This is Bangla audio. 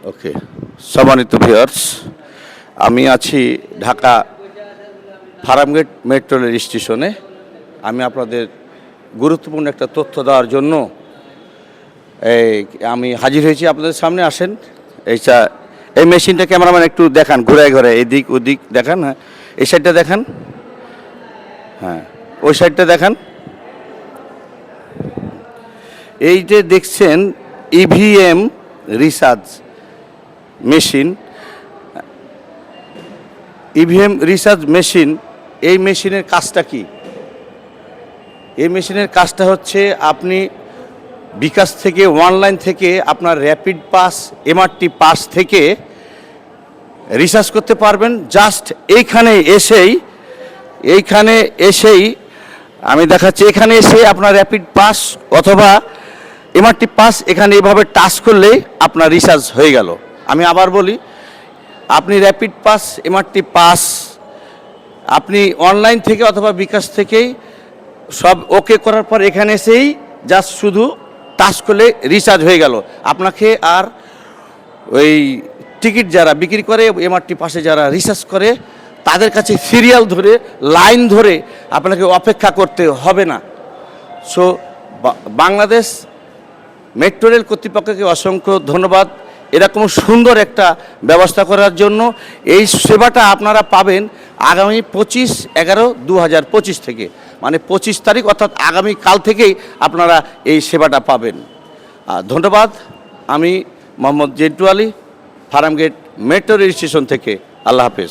ওকে সম্মানিত ভিউয়ার্স আমি আছি ঢাকা ফার্মগেট মেট্রো রেল স্টেশনে আমি আপনাদের গুরুত্বপূর্ণ একটা তথ্য দেওয়ার জন্য এই আমি হাজির হয়েছি। আপনাদের সামনে আসেন। এইটা এই মেশিনটা ক্যামেরাম্যান একটু দেখান ঘুরায় ঘুরায় এদিক ওদিক দেখান হ্যাঁ? এই সাইডটা দেখান। হ্যাঁ ওই সাইডটা দেখান। এই যে দেখছেন EVM research machine EVM research machine এই মেশিনের কাজটা কি? এই মেশিনের কাজটা হচ্ছে আপনি বিকাশ থেকে অনলাইন থেকে আপনার র্যাপিড পাস এমআরটি পাস থেকে রিসার্চ করতে পারবেন। জাস্ট এইখানে এসেই এইখানে এসেই আমি দেখাচ্ছি, এখানে এসে আপনার র্যাপিড পাস অথবা এমআরটি পাস এখানে এইভাবে টাচ করলেই আপনার রিচার্জ হয়ে গেল। আমি আবার বলি, আপনি র্যাপিড পাস এমআরটি পাস আপনি অনলাইন থেকে অথবা বিকাশ থেকেই সব ওকে করার পর এখানে এসেই জাস্ট শুধু টাচ করলে রিচার্জ হয়ে গেল। আপনাকে আর ওই টিকিট যারা বিক্রি করে এমআরটি পাশে যারা রিসার্চ করে, তাদের কাছে সিরিয়াল ধরে লাইন ধরে আপনাকে অপেক্ষা করতে হবে না। সো বাংলাদেশ মেট্রো রেল কর্তৃপক্ষকে অসংখ্য ধন্যবাদ। এরকম সুন্দর একটা ব্যবস্থা করার জন্য। এই সেবাটা আপনারা পাবেন আগামী পঁচিশ এগারো দু হাজার পঁচিশ থেকে। মানে পঁচিশ তারিখ অর্থাৎ আগামী কাল থেকেই আপনারা এই সেবাটা পাবেন। ধন্যবাদ। আমি Mohammad Jentu Ali Farmgate metro rail station থেকে। আল্লাহ হাফেজ।